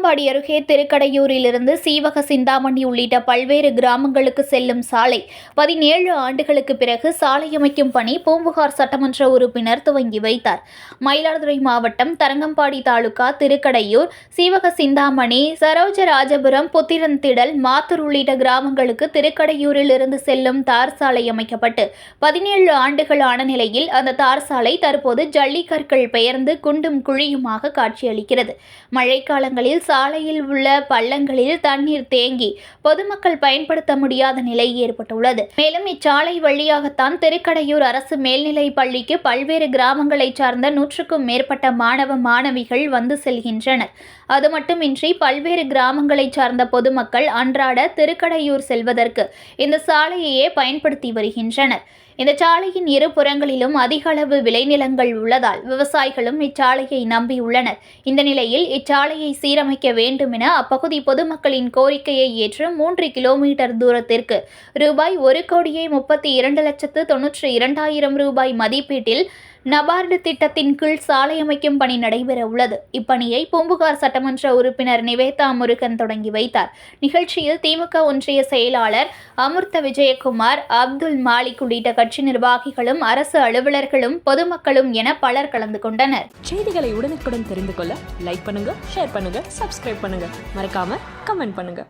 தரங்கம்பாடி அருகே திருக்கடையூரிலிருந்து சீவக சிந்தாமணி உள்ளிட்ட பல்வேறு கிராமங்களுக்கு செல்லும் சாலை பதினேழு ஆண்டுகளுக்கு பிறகு சாலை அமைக்கும் பணி பூம்புகார் சட்டமன்ற உறுப்பினர் துவங்கி வைத்தார். மயிலாடுதுறை மாவட்டம் தரங்கம்பாடி தாலுகா திருக்கடையூர் சீவக சிந்தாமணி சரோஜராஜபுரம் புத்திரன்திடல் மாத்தூர் உள்ளிட்ட கிராமங்களுக்கு திருக்கடையூரில் இருந்து செல்லும் தார் சாலை அமைக்கப்பட்டு பதினேழு ஆண்டுகள் ஆன நிலையில் அந்த தார் சாலை தற்போது ஜல்லிக்கற்கள் பெயர்ந்து குண்டும் குழியுமாக காட்சியளிக்கிறது. மழைக்காலங்களில் சாலையில் உள்ள பள்ளங்களில் தண்ணீர் தேங்கி பொதுமக்கள் பயன்படுத்த முடியாத நிலை ஏற்பட்டுள்ளது. மேலும் இச்சாலை வழியாகத்தான் திருக்கடையூர் அரசு மேல்நிலை பள்ளிக்கு பல்வேறு கிராமங்களைச் சார்ந்த நூற்றுக்கும் மேற்பட்ட மாணவ மாணவிகள் வந்து செல்கின்றனர். அது மட்டுமின்றி பல்வேறு கிராமங்களைச் சார்ந்த பொதுமக்கள் அன்றாட திருக்கடையூர் செல்வதற்கு இந்த சாலையையே பயன்படுத்தி வருகின்றனர். இந்த சாலையின் இரு புறங்களிலும் அதிக அளவு விளைநிலங்கள் உள்ளதால் விவசாயிகளும் இச்சாலையை நம்பியுள்ளனர் இந்த நிலையில் இச்சாலையை சீரமைக்க வேண்டும் என அப்பகுதி பொதுமக்களின் கோரிக்கையை ஏற்று மூன்று கிலோமீட்டர் தூரத்திற்கு ரூபாய் ஒரு கோடியே முப்பத்தி இரண்டு லட்சத்து தொன்னூற்றி இரண்டாயிரம் ரூபாய் மதிப்பீட்டில் நபார்டு திட்டத்தின் கீழ் சாலை அமைக்கும் பணி நடைபெற உள்ளது. இப்பணியை பூம்புகார் சட்டமன்ற உறுப்பினர் நிவேதா முருகன் தொடங்கி வைத்தார். நிகழ்ச்சியில் திமுக ஒன்றிய செயலாளர் அமிர்த விஜயகுமார் அப்துல் மாலிக் உள்ளிட்ட கட்சி நிர்வாகிகளும் அரசு அலுவலர்களும் பொதுமக்களும் என பலர் கலந்து கொண்டனர். செய்திகளை உடனுக்குடன் தெரிந்து கொள்ள லைக் பண்ணுங்க ஷேர் பண்ணுங்க சப்ஸ்கிரைப் பண்ணுங்க. மறக்காம கமெண்ட் பண்ணுங்க.